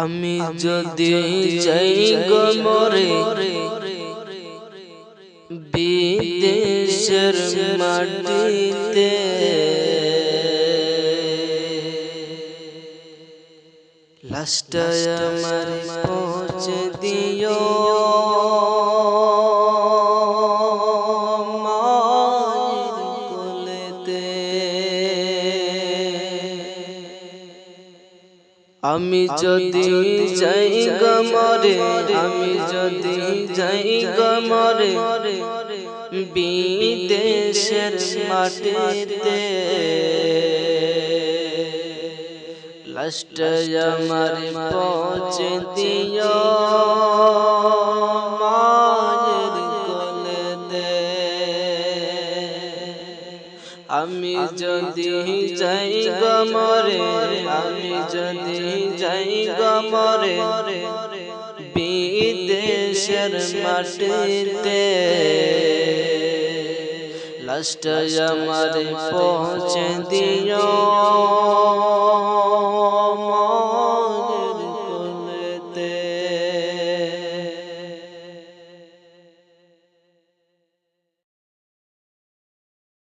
আমি যদি যাই গো মরে বিদেশের মাটিতে। লাস্টায় আমার পৌঁছে দিও। আমি যদি যাই গমরে আমি যদি যাই গমরে বিদেশের মাটিতে লাস্ট আমার পৌঁছে দিও। আমি যদি যাই গমরে আমি যদি যাই গমরে বিদেশের মাটিতে লাস্ট আমার পৌঁছে দিও।